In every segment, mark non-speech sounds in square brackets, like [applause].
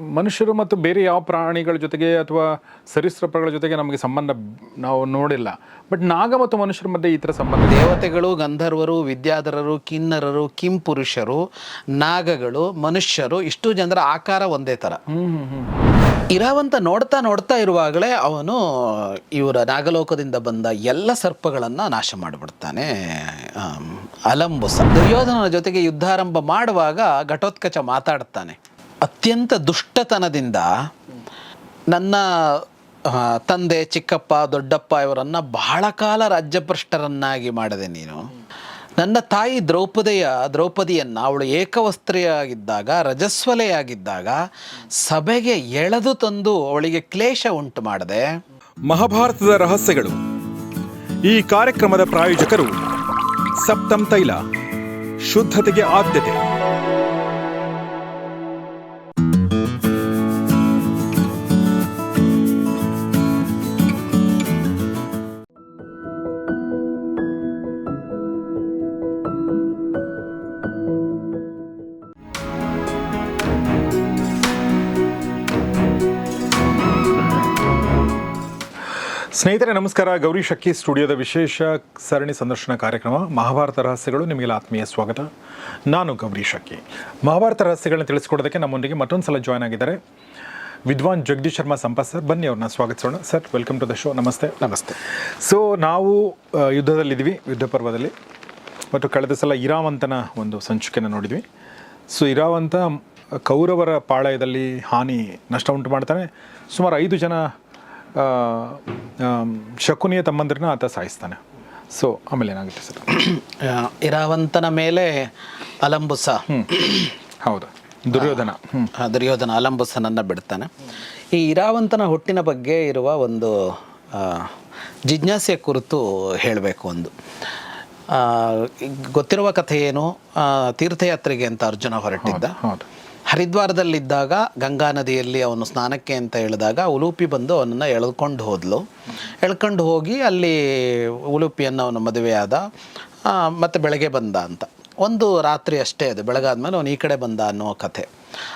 ಮನುಷ್ಯರು ಮತ್ತು ಬೇರೆ ಯಾವ ಪ್ರಾಣಿಗಳ ಜೊತೆಗೆ ಅಥವಾ ಸರೀಸೃಪಗಳ ಜೊತೆಗೆ ನಮಗೆ ಸಂಬಂಧ ನಾವು ನೋಡಿಲ್ಲ. ಬಟ್ ನಾಗ ಮತ್ತು ಮನುಷ್ಯರ ಮಧ್ಯೆ ಈ ಥರ ಸಂಬಂಧ ದೇವತೆಗಳು ಗಂಧರ್ವರು ವಿದ್ಯಾಧರರು ಕಿನ್ನರರು ಕಿಂಪುರುಷರು ನಾಗಗಳು ಮನುಷ್ಯರು ಇಷ್ಟು ಜನರ ಆಕಾರ ಒಂದೇ ಥರ. ಇರಾವಂತ ನೋಡ್ತಾ ನೋಡ್ತಾ ಇರುವಾಗಲೇ ಅವನು ಇವರ ನಾಗಲೋಕದಿಂದ ಬಂದ ಎಲ್ಲ ಸರ್ಪಗಳನ್ನು ನಾಶ ಮಾಡಿಬಿಡ್ತಾನೆ. ಅಲಂಬುಸ. ದುರ್ಯೋಧನನ ಜೊತೆಗೆ ಯುದ್ಧಾರಂಭ ಮಾಡುವಾಗ ಘಟೋತ್ಕಚ ಮಾತಾಡ್ತಾನೆ. ಅತ್ಯಂತ ದುಷ್ಟತನದಿಂದ ನನ್ನ ತಂದೆ, ಚಿಕ್ಕಪ್ಪ, ದೊಡ್ಡಪ್ಪ ಇವರನ್ನು ಬಹಳ ಕಾಲ ರಾಜ್ಯಭ್ರಷ್ಟರನ್ನಾಗಿ ಮಾಡಿದೆ ನೀನು. ನನ್ನ ತಾಯಿ ದ್ರೌಪದಿಯ, ದ್ರೌಪದಿಯನ್ನು ಅವಳು ಏಕವಸ್ತ್ರೆಯಾಗಿದ್ದಾಗ, ರಜಸ್ವಲೆಯಾಗಿದ್ದಾಗ ಸಭೆಗೆ ಎಳೆದು ತಂದು ಅವಳಿಗೆ ಕ್ಲೇಶ ಉಂಟು ಮಾಡಿದೆ. ಮಹಾಭಾರತದ ರಹಸ್ಯಗಳು. ಈ ಕಾರ್ಯಕ್ರಮದ ಪ್ರಾಯೋಜಕರು ಸಪ್ತಂ ತೈಲ, ಶುದ್ಧತೆಗೆ ಆದ್ಯತೆ. ಸ್ನೇಹಿತರೆ ನಮಸ್ಕಾರ. ಗೌರಿ ಶಕ್ಕಿ ಸ್ಟುಡಿಯೋದ ವಿಶೇಷ ಸರಣಿ ಸಂದರ್ಶನ ಕಾರ್ಯಕ್ರಮ ಮಹಾಭಾರತ ರಹಸ್ಯಗಳು ನಿಮಗೆಲ್ಲ ಆತ್ಮೀಯ ಸ್ವಾಗತ. ನಾನು ಗೌರಿ ಶಕ್ಕಿ ಮಹಾಭಾರತ ರಹಸ್ಯಗಳನ್ನ ತಿಳಿಸ್ಕೊಡೋದಕ್ಕೆ ನಮ್ಮೊಂದಿಗೆ ಮತ್ತೊಂದು ಸಲ ಜಾಯ್ನ್ ಆಗಿದ್ದಾರೆ ವಿದ್ವಾನ್ ಜಗದೀಶ್ ಶರ್ಮಾ ಸಂಪತ್ ಸರ್. ಬನ್ನಿ ಅವ್ರನ್ನ ಸ್ವಾಗತಿಸೋಣ. Sir welcome to the show ನಮಸ್ತೆ. ನಮಸ್ತೆ. ಸೊ ನಾವು ಯುದ್ಧದಲ್ಲಿದ್ದೀವಿ ಯುದ್ಧ ಪರ್ವದಲ್ಲಿ. ಮತ್ತು ಕಳೆದ ಸಲ ಇರಾವಂತನ ಒಂದು ಸಂಚಿಕೆಯನ್ನು ನೋಡಿದ್ವಿ. ಸೊ ಇರಾವಂತ ಕೌರವರ ಪಾಳಯದಲ್ಲಿ ಹಾನಿ ನಷ್ಟ ಉಂಟು ಮಾಡ್ತಾನೆ. ಸುಮಾರು ಐದು ಜನ ಶಕುನಿಯ ತಮ್ಮಂದ್ರನ್ನ ಆತ ಸಾಯಿಸ್ತಾನೆ. ಸೊ ಆಮೇಲೆ ಏನಾಗುತ್ತೆ ಸರ್? ಇರಾವಂತನ ಮೇಲೆ ಅಲಂಬುಸ. ಹೌದು. ದುರ್ಯೋಧನ. ದುರ್ಯೋಧನ ಅಲಂಬುಸನನ್ನು ಬಿಡ್ತಾನೆ. ಈ ಇರಾವಂತನ ಹುಟ್ಟಿನ ಬಗ್ಗೆ ಇರುವ ಒಂದು ಜಿಜ್ಞಾಸೆಯ ಕುರಿತು ಹೇಳಬೇಕು ಒಂದು. ಗೊತ್ತಿರುವ ಕಥೆ ಏನು? ತೀರ್ಥಯಾತ್ರೆಗೆ ಅಂತ ಅರ್ಜುನ ಹೊರಟಿದ್ದ. ಹೌದು. ಹರಿದ್ವಾರದಲ್ಲಿದ್ದಾಗ ಗಂಗಾ ನದಿಯಲ್ಲಿ ಅವನು ಸ್ನಾನಕ್ಕೆ ಅಂತ ಹೇಳಿದಾಗ ಉಲೂಪಿ ಬಂದು ಅವನನ್ನು ಎಳ್ಕೊಂಡು ಹೋದ್ಲು. ಎಳ್ಕೊಂಡು ಹೋಗಿ ಅಲ್ಲಿ ಉಲೂಪಿಯನ್ನು ಅವನು ಮದುವೆಯಾದ ಮತ್ತೆ ಬೆಳಗ್ಗೆ ಬಂದ ಅಂತ. ಒಂದು ರಾತ್ರಿ ಅಷ್ಟೇ ಅದು. ಬೆಳಗಾದ್ಮೇಲೆ ಅವನು ಈ ಕಡೆ ಬಂದ ಅನ್ನೋ ಕಥೆ.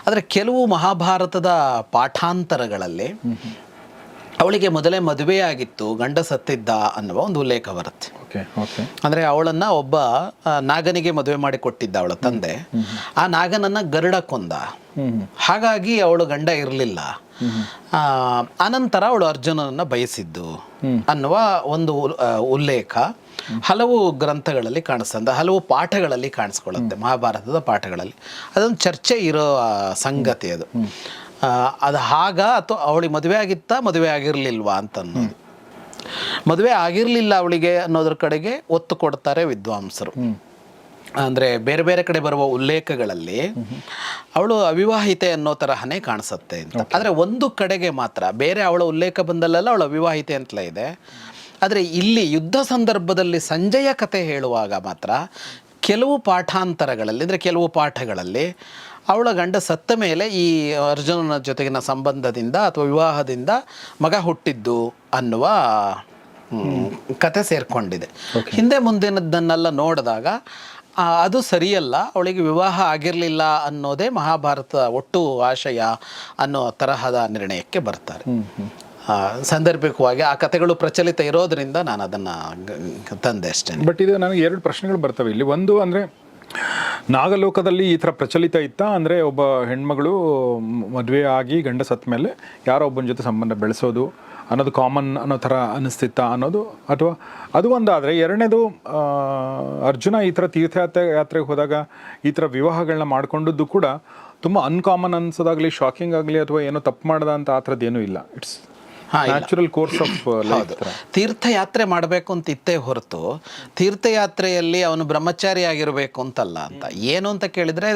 ಆದರೆ ಕೆಲವು ಮಹಾಭಾರತದ ಪಾಠಾಂತರಗಳಲ್ಲಿ ಅವಳಿಗೆ ಮೊದಲೇ ಮದುವೆಯಾಗಿತ್ತು ಗಂಡ ಸತ್ತಿದ್ದ ಅನ್ನುವ ಒಂದು ಉಲ್ಲೇಖ ಬರುತ್ತೆ. ಓಕೆ ಓಕೆ ಅಂದರೆ ಅವಳನ್ನ ಒಬ್ಬ ನಾಗನಿಗೆ ಮದುವೆ ಮಾಡಿ ಕೊಟ್ಟಿದ್ದ ಅವಳ ತಂದೆ. ಆ ನಾಗನನ್ನ ಗರುಡ ಕೊಂದ. ಹಾಗಾಗಿ ಅವಳು ಗಂಡ ಇರಲಿಲ್ಲ. ಅನಂತರ ಅವಳು ಅರ್ಜುನನನ್ನ ಬಯಸಿದ್ದು ಅನ್ನುವ ಒಂದು ಉಲ್ಲೇಖ ಹಲವು ಗ್ರಂಥಗಳಲ್ಲಿ ಕಾಣಿಸ್ತಂದ. ಹಲವು ಪಾಠಗಳಲ್ಲಿ ಕಾಣಿಸ್ಕೊಳ್ಳುತ್ತೆ ಮಹಾಭಾರತದ ಪಾಠಗಳಲ್ಲಿ. ಅದೊಂದು ಚರ್ಚೆ ಇರೋ ಸಂಗತಿ ಅದು. ಅದು ಹಾಗ ಅಥವಾ ಅವಳಿಗೆ ಮದುವೆ ಆಗಿತ್ತಾ ಮದುವೆ ಆಗಿರಲಿಲ್ವಾ ಅಂತ ಅನ್ನೋದು ಮದುವೆ ಆಗಿರಲಿಲ್ಲ ಅವಳಿಗೆ ಅನ್ನೋದ್ರ ಕಡೆಗೆ ಒತ್ತು ಕೊಡ್ತಾರೆ ವಿದ್ವಾಂಸರು. ಅಂದರೆ ಬೇರೆ ಬೇರೆ ಕಡೆ ಬರುವ ಉಲ್ಲೇಖಗಳಲ್ಲಿ ಅವಳು ಅವಿವಾಹಿತೆ ಅನ್ನೋ ತರಹನೇ ಕಾಣಿಸುತ್ತೆ ಅಂತ. ಆದರೆ ಒಂದು ಕಡೆಗೆ ಮಾತ್ರ ಬೇರೆ ಅವಳ ಉಲ್ಲೇಖ ಬಂದಲ್ಲೆಲ್ಲ ಅವಳು ಅವಿವಾಹಿತೆ ಅಂತಲೇ ಇದೆ. ಆದರೆ ಇಲ್ಲಿ ಯುದ್ಧ ಸಂದರ್ಭದಲ್ಲಿ ಸಂಜಯ ಕತೆ ಹೇಳುವಾಗ ಮಾತ್ರ ಕೆಲವು ಪಾಠಾಂತರಗಳಲ್ಲಿ ಅಂದರೆ ಕೆಲವು ಪಾಠಗಳಲ್ಲಿ ಅವಳ ಗಂಡ ಸತ್ತ ಮೇಲೆ ಈ ಅರ್ಜುನನ ಜೊತೆಗಿನ ಸಂಬಂಧದಿಂದ ಅಥವಾ ವಿವಾಹದಿಂದ ಮಗ ಹುಟ್ಟಿದ್ದು ಅನ್ನುವ ಕತೆ ಸೇರ್ಕೊಂಡಿದೆ. ಹಿಂದೆ ಮುಂದಿನದನ್ನೆಲ್ಲ ನೋಡಿದಾಗ ಅದು ಸರಿಯಲ್ಲ ಅವಳಿಗೆ ವಿವಾಹ ಆಗಿರಲಿಲ್ಲ ಅನ್ನೋದೇ ಮಹಾಭಾರತ ಒಟ್ಟು ಆಶಯ ಅನ್ನೋ ತರಹದ ನಿರ್ಣಯಕ್ಕೆ ಬರ್ತಾರೆ. ಸಂದರ್ಭಿಕವಾಗಿ ಸಾಂದರ್ಭಿಕವಾಗಿ ಆ ಕಥೆಗಳು ಪ್ರಚಲಿತ ಇರೋದ್ರಿಂದ ನಾನು ಅದನ್ನು ತಂದೆ ಅಷ್ಟೇ ಬಟ್ ಇದು ನನಗೆ ಎರಡು ಪ್ರಶ್ನೆಗಳು ಬರ್ತವೆ. ಇಲ್ಲಿ ಒಂದು ಅಂದರೆ ನಾಗಲೋಕದಲ್ಲಿ ಈ ಥರ ಪ್ರಚಲಿತ ಇತ್ತಾ ಅಂದರೆ ಒಬ್ಬ ಹೆಣ್ಮಗಳು ಮದುವೆ ಆಗಿ ಗಂಡ ಸತ್ತ ಮೇಲೆ ಯಾರೋ ಒಬ್ಬನ ಜೊತೆ ಸಂಬಂಧ ಬೆಳೆಸೋದು ಅನ್ನೋದು ಕಾಮನ್ ಅನ್ನೋ ಥರ ಅನಿಸ್ತಿತ್ತಾ ಅನ್ನೋದು ಅಥವಾ ಅದು ಒಂದಾದರೆ ಎರಡನೇದು ಅರ್ಜುನ ಈ ಥರ ತೀರ್ಥಯಾತ್ರೆ ಯಾತ್ರೆಗೆ ಹೋದಾಗ ಈ ಥರ ವಿವಾಹಗಳನ್ನ ಮಾಡ್ಕೊಂಡದ್ದು ಕೂಡ ತುಂಬ ಅನ್ಕಾಮನ್ ಅನ್ಸೋದಾಗಲಿ ಶಾಕಿಂಗ್ ಆಗಲಿ ಅಥವಾ ಏನೋ ತಪ್ಪು ಮಾಡ್ದ ಅಂತ ಆ ಥರದ್ದೇನೂ ಇಲ್ಲ ಇಟ್ಸ್. ನ್ಯಾಚುರಲ್ ಕೋರ್ಸ್ ಆಫ್ ತೀರ್ಥಯಾತ್ರೆ ಮಾಡಬೇಕು ಅಂತ ಇತ್ತೇ ಹೊರತು ತೀರ್ಥಯಾತ್ರೆಯಲ್ಲಿ ಅವನು ಬ್ರಹ್ಮಚಾರಿ ಆಗಿರಬೇಕು ಅಂತಲ್ಲ ಅಂತ. ಏನು ಅಂತ ಕೇಳಿದ್ರೆ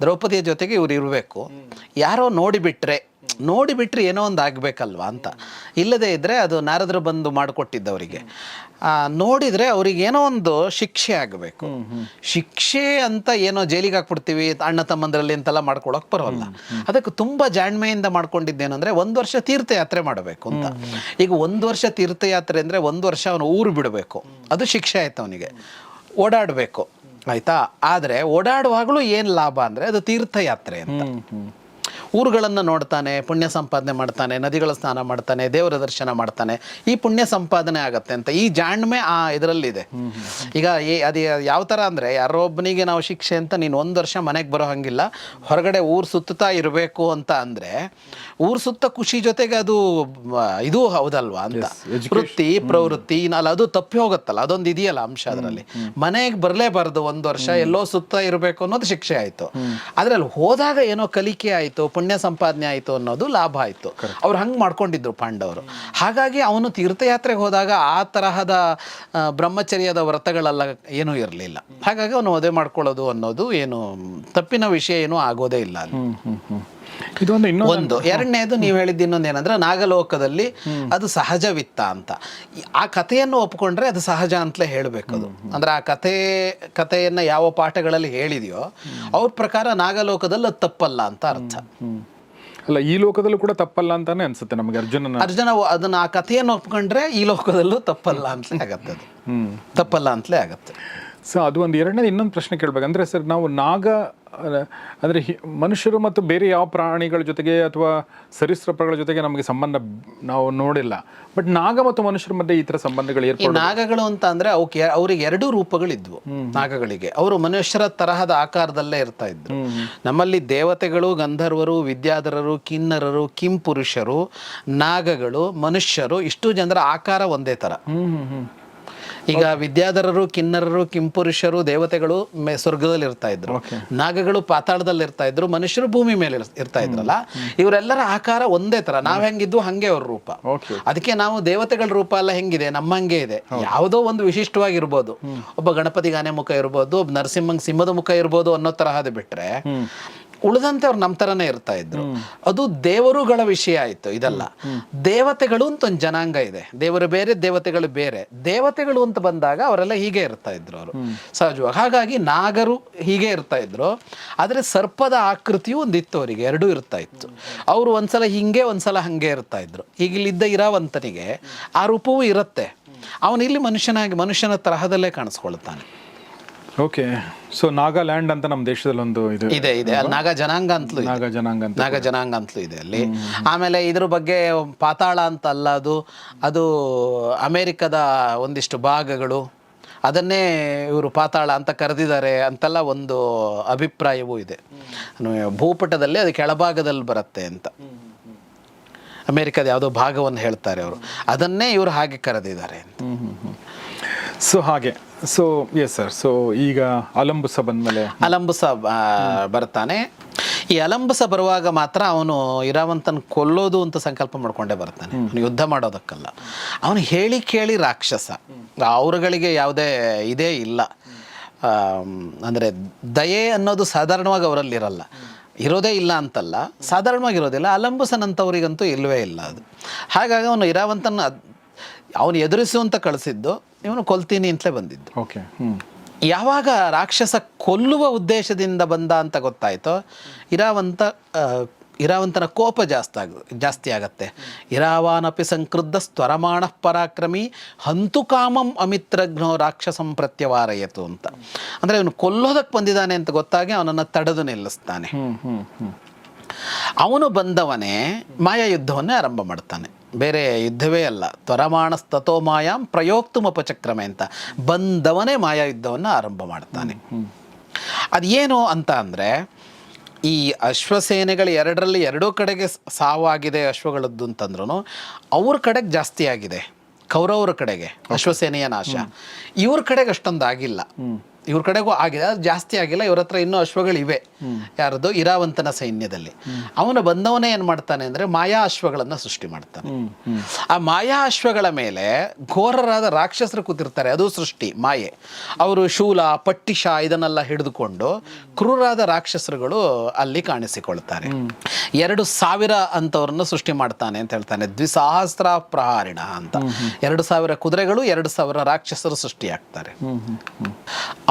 ದ್ರೌಪದಿಯ ಜೊತೆಗೆ ಇವ್ರು ಇರಬೇಕು. ಯಾರೋ ನೋಡಿಬಿಟ್ರೆ ನೋಡಿಬಿಟ್ರೆ ಏನೋ ಒಂದು ಆಗಬೇಕಲ್ವಾ ಅಂತ. ಇಲ್ಲದೇ ಇದ್ದರೆ ಅದು ನಾರದರು ಬಂದು ಮಾಡಿಕೊಟ್ಟಿದ್ದವರಿಗೆ. ನೋಡಿದರೆ ಅವ್ರಿಗೆ ಏನೋ ಒಂದು ಶಿಕ್ಷೆ ಆಗಬೇಕು. ಶಿಕ್ಷೆ ಅಂತ ಏನೋ ಜೈಲಿಗೆ ಹಾಕ್ಬಿಡ್ತೀವಿ ಅಣ್ಣ ತಮ್ಮಂದರಲ್ಲಿ ಅಂತೆಲ್ಲ ಮಾಡ್ಕೊಳಕ್ಕೆ ಬರೋಲ್ಲ. ಅದಕ್ಕೆ ತುಂಬ ಜಾಣ್ಮೆಯಿಂದ ಮಾಡ್ಕೊಂಡಿದ್ದೇನು ಅಂದರೆ ಒಂದು ವರ್ಷ ತೀರ್ಥಯಾತ್ರೆ ಮಾಡಬೇಕು ಅಂತ. ಈಗ ಒಂದು ವರ್ಷ ತೀರ್ಥಯಾತ್ರೆ ಅಂದರೆ ಒಂದು ವರ್ಷ ಅವನು ಊರು ಬಿಡಬೇಕು. ಅದು ಶಿಕ್ಷೆ ಆಯ್ತು ಅವನಿಗೆ. ಓಡಾಡಬೇಕು. ಆಯ್ತಾ? ಆದರೆ ಓಡಾಡುವಾಗಲೂ ಏನು ಲಾಭ ಅಂದರೆ ಅದು ತೀರ್ಥಯಾತ್ರೆ ಅಂತ. ಊರುಗಳನ್ನು ನೋಡ್ತಾನೆ ಪುಣ್ಯ ಸಂಪಾದನೆ ಮಾಡ್ತಾನೆ ನದಿಗಳ ಸ್ನಾನ ಮಾಡ್ತಾನೆ ದೇವರ ದರ್ಶನ ಮಾಡ್ತಾನೆ. ಈ ಪುಣ್ಯ ಸಂಪಾದನೆ ಆಗತ್ತೆ ಅಂತ. ಈ ಜಾಣ್ಮೆ ಆ ಇದರಲ್ಲಿದೆ. ಈಗ ಈ- ಅದು ಯಾವ ಥರ ಅಂದರೆ ಯಾರೋ ಒಬ್ಬನಿಗೆ ನಾವು ಶಿಕ್ಷೆ ಅಂತ ನೀನು ಒಂದು ವರ್ಷ ಮನೆಗೆ ಬರೋ ಹಂಗಿಲ್ಲ. ಹೊರಗಡೆ ಊರು ಸುತ್ತುತ್ತಾ ಇರಬೇಕು ಅಂತ ಅಂದರೆ ಊರು ಸುತ್ತ ಖುಷಿ ಜೊತೆಗೆ ಅದು ಇದು ಹೌದಲ್ವಾ ಅಂತ. ವೃತ್ತಿ ಪ್ರವೃತ್ತಿ ಅಲ್ಲ ಅದು ತಪ್ಪಿ ಹೋಗುತ್ತಲ್ಲ ಅದೊಂದು ಇದೆಯಲ್ಲ ಅಂಶ ಅದರಲ್ಲಿ. ಮನೆಗೆ ಬರಲೇಬಾರ್ದು ಒಂದು ವರ್ಷ ಎಲ್ಲೋ ಸುತ್ತ ಇರಬೇಕು ಅನ್ನೋದು ಶಿಕ್ಷೆ ಆಯಿತು. ಅದರಲ್ಲಿ ಹೋದಾಗ ಏನೋ ಕಲಿಕೆ ಆಯಿತು ಪುಣ್ಯ ಸಂಪಾದನೆ ಆಯಿತು ಅನ್ನೋದು ಲಾಭ ಆಯಿತು. ಅವ್ರು ಹಂಗೆ ಮಾಡ್ಕೊಂಡಿದ್ರು ಪಾಂಡವರು ಹಾಗಾಗಿ ಅವನು ತೀರ್ಥಯಾತ್ರೆಗೆ ಹೋದಾಗ ಆ ತರಹದ ಬ್ರಹ್ಮಚರ್ಯದ ವ್ರತಗಳೆಲ್ಲ ಏನೂ ಇರಲಿಲ್ಲ. ಹಾಗಾಗಿ ಅವನು ಮದುವೆ ಮಾಡ್ಕೊಳ್ಳೋದು ಅನ್ನೋದು ಏನು ತಪ್ಪಿನ ವಿಷಯ ಏನೂ ಆಗೋದೇ ಇಲ್ಲ ಅಲ್ಲಿ. ಇದೊಂದು ಇನ್ನೊಂದು ಒಂದು. ಎರಡನೇದು ನೀವು ಹೇಳಿದ್ದು ಇನ್ನೊಂದು ಏನಂದ್ರೆ ನಾಗಲೋಕದಲ್ಲಿ ಅದು ಸಹಜವಿತ್ತ ಅಂತ. ಆ ಕಥೆಯನ್ನು ಒಪ್ಕೊಂಡ್ರೆ ಅದು ಸಹಜ ಅಂತಲೇ ಹೇಳಬೇಕು ಅದು. ಅಂದ್ರೆ ಆ ಕಥೆ ಕಥೆಯನ್ನ ಯಾವ ಪಾಠಗಳಲ್ಲಿ ಹೇಳಿದೆಯೋ ಅವ್ರ ಪ್ರಕಾರ ನಾಗಲೋಕದಲ್ಲಿ ಅದು ತಪ್ಪಲ್ಲ ಅಂತ ಅರ್ಥ. ಅಲ್ಲ ಈ ಲೋಕದಲ್ಲೂ ಕೂಡ ತಪ್ಪಲ್ಲ ಅಂತಾನೆ ಅನ್ಸುತ್ತೆ ನಮಗೆ ಅರ್ಜುನನ. ಅರ್ಜುನ ಅದನ್ನ ಆ ಕಥೆಯನ್ನು ಒಪ್ಕೊಂಡ್ರೆ ಈ ಲೋಕದಲ್ಲೂ ತಪ್ಪಲ್ಲ ಅಂತಲೇ ಆಗತ್ತೆ ಅದು. ತಪ್ಪಲ್ಲ ಅಂತಲೇ ಆಗತ್ತೆ. ಸೊ ಅದು ಒಂದು ಎರಡನೇದು ಇನ್ನೊಂದು ಪ್ರಶ್ನೆ ಕೇಳಬೇಕು. ಅಂದ್ರೆ ಸರ್ ನಾವು ನಾಗ ಅಂದರೆ ಮನುಷ್ಯರು ಮತ್ತು ಬೇರೆ ಯಾವ ಪ್ರಾಣಿಗಳ ಜೊತೆಗೆ ಅಥವಾ ಸರೀಸೃಪಗಳ ಜೊತೆಗೆ ನಮಗೆ ಸಂಬಂಧ ನಾವು ನೋಡಿಲ್ಲ. ಬಟ್ ನಾಗ ಮತ್ತು ಮನುಷ್ಯರ ಮಧ್ಯೆ ಈ ತರ ಸಂಬಂಧಗಳು ಇರ್ತವೆ ಏರ್ಪಡ ನಾಗಗಳು ಅಂತ ಅಂದ್ರೆ ಅವಕ್ಕೆ ಅವ್ರಿಗೆ ಎರಡು ರೂಪಗಳಿದ್ವು ನಾಗಗಳಿಗೆ. ಅವರು ಮನುಷ್ಯರ ತರಹದ ಆಕಾರದಲ್ಲೇ ಇರ್ತಾ ಇದ್ರು. ನಮ್ಮಲ್ಲಿ ದೇವತೆಗಳು ಗಂಧರ್ವರು ವಿದ್ಯಾಧರರು ಕಿನ್ನರರು ಕಿಂಪುರುಷರು ನಾಗಗಳು ಮನುಷ್ಯರು ಇಷ್ಟು ಜನರ ಆಕಾರ ಒಂದೇ ಹ್ಮ್. ಈಗ ವಿದ್ಯಾಧರರು ಕಿನ್ನರರು ಕಿಂಪುರುಷರು ದೇವತೆಗಳು ಸ್ವರ್ಗದಲ್ಲಿ ಇರ್ತಾ ಇದ್ರು. ನಾಗಗಳು ಪಾತಾಳದಲ್ಲಿ ಇರ್ತಾ ಇದ್ರು ಮನುಷ್ಯರು ಭೂಮಿ ಮೇಲೆ ಇರ್ತಾ ಇದ್ರಲ್ಲ ಇವರೆಲ್ಲರ ಆಕಾರ ಒಂದೇ ತರ. ನಾವ್ ಹೆಂಗಿದ್ವು ಹಂಗೆ ಅವ್ರ ರೂಪ. ಅದಕ್ಕೆ ನಾವು ದೇವತೆಗಳ ರೂಪ ಎಲ್ಲ ಹೆಂಗಿದೆ? ನಮ್ಮಂಗೆ ಇದೆ. ಯಾವುದೋ ಒಂದು ವಿಶಿಷ್ಟವಾಗಿರ್ಬೋದು. ಒಬ್ಬ ಗಣಪತಿ ಗಾನೆ ಮುಖ ಇರ್ಬೋದು ಒಬ್ಬ ನರಸಿಂಹಂಗ್ ಸಿಂಹದ ಮುಖ ಇರ್ಬೋದು ಅನ್ನೋ ತರಹದ ಬಿಟ್ರೆ ಉಳಿದಂತೆ ಅವ್ರು ನಮ್ಮ ತರನೇ ಇರ್ತಾ ಇದ್ರು. ಅದು ದೇವರುಗಳ ವಿಷಯ ಆಯ್ತು ಇದೆಲ್ಲ. ದೇವತೆಗಳು ಅಂತ ಒಂದು ಜನಾಂಗ ಇದೆ. ದೇವರು ಬೇರೆ ದೇವತೆಗಳು ಬೇರೆ. ದೇವತೆಗಳು ಅಂತ ಬಂದಾಗ ಅವರೆಲ್ಲ ಹೀಗೆ ಇರ್ತಾ ಇದ್ರು ಅವರು. ಸಹಜವಾಗಿ. ಹಾಗಾಗಿ ನಾಗರು ಹೀಗೆ ಇರ್ತಾ ಇದ್ರು. ಆದ್ರೆ ಸರ್ಪದ ಆಕೃತಿಯು ಒಂದಿತ್ತು ಅವರಿಗೆ ಎರಡೂ ಇರ್ತಾ ಇತ್ತು. ಅವರು ಒಂದ್ಸಲ ಹಿಂಗೆ ಒಂದ್ಸಲ ಹಂಗೆ ಇರ್ತಾ ಇದ್ರು. ಈಗ ಇಲ್ಲಿದ್ದ ಇರಾವಂತನಿಗೆ ಆ ರೂಪವೂ ಇರುತ್ತೆ. ಅವನು ಇಲ್ಲಿ ಮನುಷ್ಯನಾಗಿ ಮನುಷ್ಯನ ತರಹದಲ್ಲೇ ಕಾಣಿಸ್ಕೊಳ್ತಾನೆ. ಓಕೆ ಸೊ ನಾಗಾಲ್ಯಾಂಡ್ ಅಂತ ನಮ್ಮ ದೇಶದಲ್ಲಿ ಒಂದು ಇದು ಇದೆ ಇದೆ. ಅಲ್ಲಿ ನಾಗ ಜನಾಂಗ ಅಂತಲೂ ಇದೆ. ನಾಗ ಜನಾಂಗ ಅಂತ ನಾಗ ಜನಾಂಗ ಅಂತಲೂ ಇದೆ ಅಲ್ಲಿ. ಆಮೇಲೆ ಇದ್ರ ಬಗ್ಗೆ ಪಾತಾಳ ಅಂತ ಅಲ್ಲ ಅದು ಅದು ಅಮೇರಿಕದ ಒಂದಿಷ್ಟು ಭಾಗಗಳು ಅದನ್ನೇ ಇವರು ಪಾತಾಳ ಅಂತ ಕರೆದಿದ್ದಾರೆ ಅಂತೆಲ್ಲ ಒಂದು ಅಭಿಪ್ರಾಯವೂ ಇದೆ. ಅಂದ್ರೆ ಭೂಪಟದಲ್ಲಿ ಅದು ಕೆಳಭಾಗದಲ್ಲಿ ಬರುತ್ತೆ ಅಂತ. ಅಮೇರಿಕದ ಯಾವುದೋ ಭಾಗವನ್ನು ಹೇಳ್ತಾರೆ ಅವರು. ಅದನ್ನೇ ಇವರು ಹಾಗೆ ಕರೆದಿದ್ದಾರೆ ಅಂತ. ಸೊ ಹಾಗೆ. ಸೊ ಎಸ್ ಸರ್ ಸೊ ಈಗ ಅಲಂಬುಸ ಬಂದ್ಮೇಲೆ ಅಲಂಬುಸ ಬರ್ತಾನೆ. ಈ ಅಲಂಬುಸ ಬರುವಾಗ ಮಾತ್ರ ಅವನು ಇರಾವಂತನ ಕೊಲ್ಲೋದು ಅಂತ ಸಂಕಲ್ಪ ಮಾಡ್ಕೊಂಡೇ ಬರ್ತಾನೆ. ಅವನು ಯುದ್ಧ ಮಾಡೋದಕ್ಕಲ್ಲ. ಅವನು ಹೇಳಿ ಕೇಳಿ ರಾಕ್ಷಸ. ಅವರುಗಳಿಗೆ ಯಾವುದೇ ಇದೇ ಇಲ್ಲ. ಅಂದರೆ ದಯೆ ಅನ್ನೋದು ಸಾಧಾರಣವಾಗಿ ಅವರಲ್ಲಿರಲ್ಲ ಇರೋದೇ ಇಲ್ಲ ಅಂತಲ್ಲ. ಸಾಧಾರಣವಾಗಿ ಇರೋದಿಲ್ಲ ಅಲಂಬುಸನಂಥವ್ರಿಗಂತೂ ಇಲ್ಲವೇ ಇಲ್ಲ ಅದು. ಹಾಗಾಗಿ ಅವನು ಇರಾವಂತನ ಅವನು ಎದುರಿಸುವಂತ ಕಳಿಸಿದ್ದು. ಇವನು ಕೊಲ್ತೀನಿ ಅಂತಲೇ ಬಂದಿದ್ದು. ಓಕೆ ಯಾವಾಗ ರಾಕ್ಷಸ ಕೊಲ್ಲುವ ಉದ್ದೇಶದಿಂದ ಬಂದ ಅಂತ ಗೊತ್ತಾಯಿತೋ ಇರಾವಂತ ಇರಾವಂತನ ಕೋಪ ಜಾಸ್ತಿ ಆಗ ಜಾಸ್ತಿ ಆಗತ್ತೆ. ಇರಾವಾನಪಿ ಸಂಕೃದ್ಧ ಸ್ವರಮಾಣ ಪರಾಕ್ರಮಿ ಹಂತುಕಾಮಂ ಅಮಿತ್ರಘ್ನೋ ರಾಕ್ಷಸಂ ಪ್ರತ್ಯವಾರಯತು ಅಂತ. ಅಂದರೆ ಇವನು ಕೊಲ್ಲೋದಕ್ಕೆ ಬಂದಿದ್ದಾನೆ ಅಂತ ಗೊತ್ತಾಗಿ ಅವನನ್ನು ತಡೆದು ನಿಲ್ಲಿಸ್ತಾನೆ. ಅವನು ಬಂದವನೇ ಮಾಯಾ ಯುದ್ಧವನ್ನೇ ಆರಂಭ ಮಾಡ್ತಾನೆ. ಬೇರೆ ಯುದ್ಧವೇ ಅಲ್ಲ. ತ್ವರಮಾಣಸ್ತತೋ ಮಾಯಾಂ ಪ್ರಯೋಕ್ತುಮಪಚಕ್ರಮೆ ಅಂತ. ಬಂದವನೇ ಮಾಯಾ ಯುದ್ಧವನ್ನು ಆರಂಭ ಮಾಡ್ತಾನೆ. ಅದೇನು ಅಂತ ಅಂದರೆ ಈ ಅಶ್ವಸೇನೆಗಳು ಎರಡರಲ್ಲಿ ಎರಡೂ ಕಡೆಗೆ ಸಾವಾಗಿದೆ ಅಶ್ವಗಳದ್ದು ಅಂತಂದ್ರೂ ಅವ್ರ ಕಡೆಗೆ ಜಾಸ್ತಿ ಆಗಿದೆ. ಕೌರವರ ಕಡೆಗೆ. ಅಶ್ವಸೇನೆಯ ನಾಶ. ಇವ್ರ ಕಡೆಗೆ ಅಷ್ಟೊಂದು ಆಗಿಲ್ಲ. ಇವ್ರ ಕಡೆಗೂ ಆಗಿದೆ ಜಾಸ್ತಿ ಆಗಿಲ್ಲ. ಇವ್ರ ಹತ್ರ ಇನ್ನೂ ಅಶ್ವಗಳಿವೆ. ಯಾರದು? ಇರಾವಂತನ ಸೈನ್ಯದಲ್ಲಿ. ಅವನು ಬಂದವನೇ ಏನು ಮಾಡ್ತಾನೆ ಅಂದ್ರೆ ಮಾಯಾ ಅಶ್ವಗಳನ್ನು ಸೃಷ್ಟಿ ಮಾಡ್ತಾನೆ. ಆ ಮಾಯಾ ಅಶ್ವಗಳ ಮೇಲೆ ಘೋರರಾದ ರಾಕ್ಷಸರು ಕೂತಿರ್ತಾರೆ. ಅದು ಸೃಷ್ಟಿ, ಮಾಯೆ. ಅವರು ಶೂಲ, ಪಟ್ಟಿಶ ಇದನ್ನೆಲ್ಲ ಹಿಡಿದುಕೊಂಡು ಕ್ರೂರಾದ ರಾಕ್ಷಸರುಗಳು ಅಲ್ಲಿ ಕಾಣಿಸಿಕೊಳ್ತಾರೆ. ಎರಡು ಸಾವಿರ ಅಂತವ್ರನ್ನ ಸೃಷ್ಟಿ ಮಾಡ್ತಾನೆ ಅಂತ ಹೇಳ್ತಾನೆ. ದ್ವಿಸಹಸ್ರ ಪ್ರಹಾರಿಣ ಅಂತ. ಎರಡು ಸಾವಿರ ಕುದುರೆಗಳು, ಎರಡು ಸಾವಿರ ರಾಕ್ಷಸರು ಸೃಷ್ಟಿಯಾಗ್ತಾರೆ.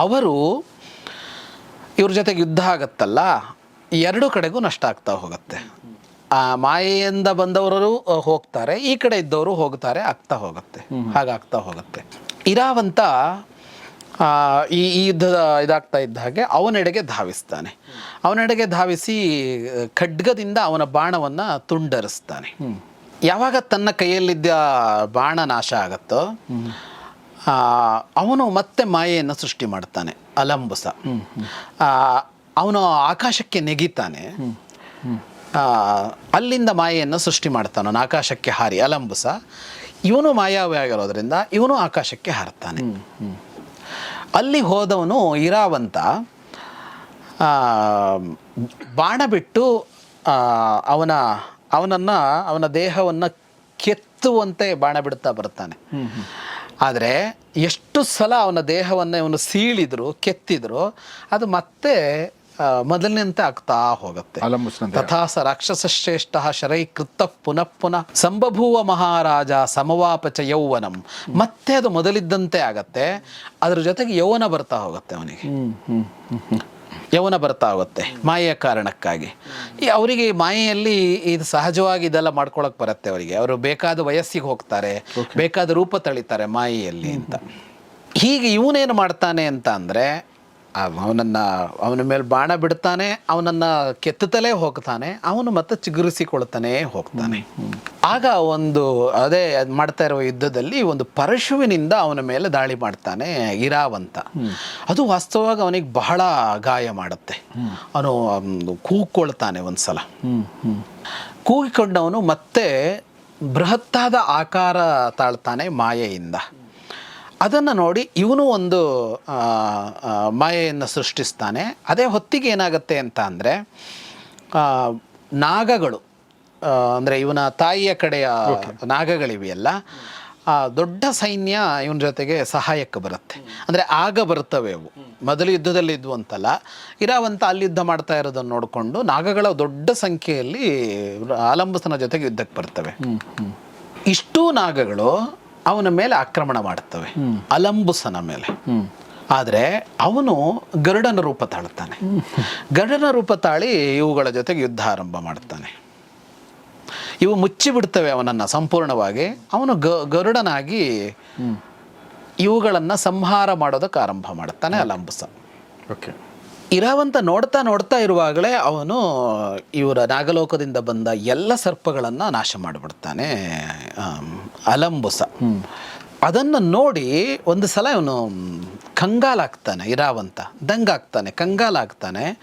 ಅವರು ಇವ್ರ ಜೊತೆಗೆ ಯುದ್ಧ ಆಗತ್ತಲ್ಲ ಎರಡು ಕಡೆಗೂ ನಷ್ಟ ಆಗ್ತಾ ಹೋಗುತ್ತೆ. ಆ ಮಾಯೆಯಿಂದ ಬಂದವರು ಹೋಗ್ತಾರೆ ಈ ಕಡೆ ಇದ್ದವರು ಹೋಗ್ತಾರೆ ಆಗ್ತಾ ಹೋಗುತ್ತೆ ಹಾಗಾಗ್ತಾ ಹೋಗುತ್ತೆ. ಇರಾವಂತ ಆ, ಈ ಈ ಯುದ್ಧದ ಇದಾಗ್ತಾ ಇದ್ದ ಹಾಗೆ ಅವನೆಡೆಗೆ ಧಾವಿಸ್ತಾನೆ. ಅವನೆಡೆಗೆ ಧಾವಿಸಿ ಖಡ್ಗದಿಂದ ಅವನ ಬಾಣವನ್ನು ತುಂಡರಿಸ್ತಾನೆ. ಯಾವಾಗ ತನ್ನ ಕೈಯಲ್ಲಿದ್ದ ಬಾಣ ನಾಶ ಆಗತ್ತೋ ಅವನು ಮತ್ತೆ ಮಾಯೆಯನ್ನು ಸೃಷ್ಟಿ ಮಾಡ್ತಾನೆ, ಅಲಂಬುಸ. ಅವನು ಆಕಾಶಕ್ಕೆ ನೆಗಿತಾನೆ. ಅಲ್ಲಿಂದ ಮಾಯೆಯನ್ನು ಸೃಷ್ಟಿ ಮಾಡ್ತಾನವನು ಆಕಾಶಕ್ಕೆ ಹಾರಿ, ಅಲಂಬುಸ. ಇವನು ಮಾಯಾವಿ ಆಗಿರೋದ್ರಿಂದ ಇವನು ಆಕಾಶಕ್ಕೆ ಹಾರ್ತಾನೆ. ಅಲ್ಲಿ ಹೋದವನು ಇರಾವಂತ ಬಾಣ ಬಿಟ್ಟು ಅವನ, ಅವನನ್ನು, ಅವನ ದೇಹವನ್ನು ಕೆತ್ತುವಂತೆ ಬಾಣ ಬಿಡುತ್ತಾ ಬರ್ತಾನೆ. ಆದರೆ ಎಷ್ಟು ಸಲ ಅವನ ದೇಹವನ್ನು ಇವನು ಸೀಳಿದ್ರು ಕೆತ್ತಿದ್ರು ಅದು ಮತ್ತೆ ಮೊದಲಿನಂತೆ ಆಗ್ತಾ ಹೋಗುತ್ತೆ. ತಥಾಸ ರಾಕ್ಷಸ ಶ್ರೇಷ್ಠ ಶರೈ ಕೃತ ಪುನಃ ಪುನಃ ಸಂಬಭೂವ ಮಹಾರಾಜ ಸಮವಾಪಚ ಯೌವನಂ. ಮತ್ತೆ ಅದು ಮೊದಲಿದ್ದಂತೆ ಆಗತ್ತೆ. ಅದ್ರ ಜೊತೆಗೆ ಯೌವನ ಬರ್ತಾ ಹೋಗುತ್ತೆ ಅವನಿಗೆ. ಯೌವನ ಬರ್ತಾ ಹೋಗುತ್ತೆ ಮಾಯೆಯ ಕಾರಣಕ್ಕಾಗಿ. ಈ ಅವರಿಗೆ ಮಾಯೆಯಲ್ಲಿ ಇದು ಸಹಜವಾಗಿ ಇದೆಲ್ಲ ಮಾಡ್ಕೊಳಕ್ ಬರುತ್ತೆ ಅವರಿಗೆ. ಅವರು ಬೇಕಾದ ವಯಸ್ಸಿಗೆ ಹೋಗ್ತಾರೆ ಬೇಕಾದ ರೂಪ ತಳಿತಾರೆ ಮಾಯೆಯಲ್ಲಿ ಅಂತ. ಹೀಗೆ ಇವನೇನು ಮಾಡ್ತಾನೆ ಅಂತ ಅಂದರೆ ಅವನನ್ನು ಅವನ ಮೇಲೆ ಬಾಣ ಬಿಡ್ತಾನೆ, ಅವನನ್ನು ಕೆತ್ತುತ್ತಲೇ ಹೋಗ್ತಾನೆ, ಅವನು ಮತ್ತೆ ಚಿಗುರಿಸಿಕೊಳ್ತಾನೆ ಹೋಗ್ತಾನೆ. ಆಗ ಒಂದು, ಅದೇ ಮಾಡ್ತಾ ಇರುವ ಯುದ್ಧದಲ್ಲಿ ಒಂದು ಪರಶುವಿನಿಂದ ಅವನ ಮೇಲೆ ದಾಳಿ ಮಾಡ್ತಾನೆ ಇರಾವಂತ ಅದು ವಾಸ್ತವವಾಗಿ ಅವನಿಗೆ ಬಹಳ ಗಾಯ ಮಾಡುತ್ತೆ. ಅವನು ಒಂದು ಕೂಗ್ಕೊಳ್ತಾನೆ ಒಂದ್ಸಲ. ಕೂಗಿಕೊಂಡವನು ಮತ್ತೆ ಬೃಹತ್ತಾದ ಆಕಾರ ತಾಳ್ತಾನೆ ಮಾಯೆಯಿಂದ. ಅದನ್ನು ನೋಡಿ ಇವನು ಒಂದು ಮಾಯೆಯನ್ನು ಸೃಷ್ಟಿಸ್ತಾನೆ. ಅದೇ ಹೊತ್ತಿಗೆ ಏನಾಗುತ್ತೆ ಅಂತ ಅಂದರೆ ನಾಗಗಳು ಅಂದರೆ ಇವನ ತಾಯಿಯ ಕಡೆಯ ನಾಗಗಳಿವೆಯಲ್ಲ ಆ ದೊಡ್ಡ ಸೈನ್ಯ ಇವನ ಜೊತೆಗೆ ಸಹಾಯಕ್ಕೆ ಬರುತ್ತೆ. ಅಂದರೆ ಆಗ ಬರ್ತವೆ ಅವು. ಮೊದಲು ಯುದ್ಧದಲ್ಲಿ ಇದ್ವು ಅಂತಲ್ಲ ಇರಾವಂತ ಅಲ್ಲಿ ಯುದ್ಧ ಮಾಡ್ತಾ ಇರೋದನ್ನು ನೋಡಿಕೊಂಡು ನಾಗಗಳ ದೊಡ್ಡ ಸಂಖ್ಯೆಯಲ್ಲಿ ಆಲಂಬಸನ ಜೊತೆಗೆ ಯುದ್ಧಕ್ಕೆ ಬರ್ತವೆ. ಇಷ್ಟೂ ನಾಗಗಳು ಅವನ ಮೇಲೆ ಆಕ್ರಮಣ ಮಾಡುತ್ತವೆ, ಅಲಂಬುಸನ ಮೇಲೆ. ಆದರೆ ಅವನು ಗರುಡನ ರೂಪ ತಾಳುತ್ತಾನೆ. ಗರುಡನ ರೂಪ ತಾಳಿ ಇವುಗಳ ಜೊತೆಗೆ ಯುದ್ಧ ಆರಂಭ ಮಾಡುತ್ತಾನೆ. ಇವು ಮುಚ್ಚಿಬಿಡ್ತವೆ ಅವನನ್ನು ಸಂಪೂರ್ಣವಾಗಿ. ಅವನು ಗರುಡನಾಗಿ ಇವುಗಳನ್ನು ಸಂಹಾರ ಮಾಡೋದಕ್ಕೆ ಆರಂಭ ಮಾಡುತ್ತಾನೆ ಅಲಂಬುಸ ಓಕೆ ಇರಾವಂತ ನೋಡ್ತಾ ನೋಡ್ತಾ ಇರುವಾಗಲೇ ಅವನು ಇವರ ನಾಗಲೋಕದಿಂದ ಬಂದ ಎಲ್ಲ ಸರ್ಪಗಳನ್ನು ನಾಶ ಮಾಡಿಬಿಡ್ತಾನೆ ಅಲಂಬುಸ. ಅದನ್ನು ನೋಡಿ ಒಂದು ಸಲ ಇವನು ಕಂಗಾಲಾಗ್ತಾನೆ ಇರಾವಂತ. ದಂಗಾಗ್ತಾನೆ ಕಂಗಾಲಾಗ್ತಾನೆ.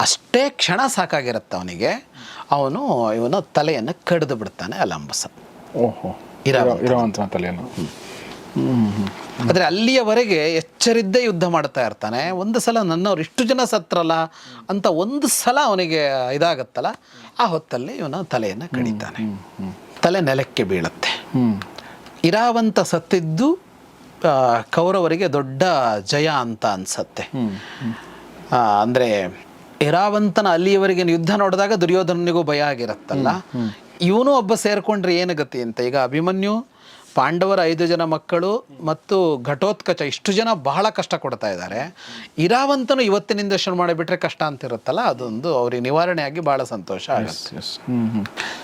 ಅಷ್ಟೇ ಕ್ಷಣ ಸಾಕಾಗಿರುತ್ತೆ ಅವನಿಗೆ. ಅವನು ಇವನ ತಲೆಯನ್ನು ಕಡಿದು ಬಿಡ್ತಾನೆ ಅಲಂಬುಸ. ಓಹೋ. ಇರಾವಂತ. ತಲೆಯನ್ನು. ಆದರೆ ಅಲ್ಲಿಯವರೆಗೆ ಎಚ್ಚರಿದ್ದೇ ಯುದ್ಧ ಮಾಡ್ತಾ ಇರ್ತಾನೆ. ಒಂದು ಸಲ ನನ್ನವ್ರು ಇಷ್ಟು ಜನ ಸತ್ರಲ್ಲ ಅಂತ ಒಂದು ಸಲ ಅವನಿಗೆ ಇದಾಗತ್ತಲ್ಲ ಆ ಹೊತ್ತಲ್ಲಿ ಇವನ ತಲೆಯನ್ನು ಕಡಿತಾನೆ. ತಲೆ ನೆಲಕ್ಕೆ ಬೀಳುತ್ತೆ. ಇರಾವಂತ ಸತ್ತಿದ್ದು ಕೌರವರಿಗೆ ದೊಡ್ಡ ಜಯ ಅಂತ ಅನ್ಸತ್ತೆ. ಅಂದರೆ ಅಂದ್ರೆ ಇರಾವಂತನ ಅಲ್ಲಿಯವರೆಗೆ ಯುದ್ಧ ನೋಡಿದಾಗ ದುರ್ಯೋಧನಿಗೂ ಭಯ ಆಗಿರತ್ತಲ್ಲ. ಇವನು ಒಬ್ಬ ಸೇರ್ಕೊಂಡ್ರೆ ಏನು ಗತಿ ಅಂತ. ಈಗ ಅಭಿಮನ್ಯು ಪಾಂಡವರ ಐದು ಜನ ಮಕ್ಕಳು ಮತ್ತು ಘಟೋತ್ಕಚ ಇಷ್ಟು ಜನ ಬಹಳ ಕಷ್ಟ ಕೊಡ್ತಾ ಇದ್ದಾರೆ. ಇರಾವಂತನು ಇವತ್ತಿನಿಂದ ಶುರು ಮಾಡಿಬಿಟ್ರೆ ಕಷ್ಟ ಅಂತ ಇರುತ್ತಲ್ಲ ಅದೊಂದು ಅವ್ರಿಗೆ ನಿವಾರಣೆ ಆಗಿ ಬಹಳ ಸಂತೋಷ.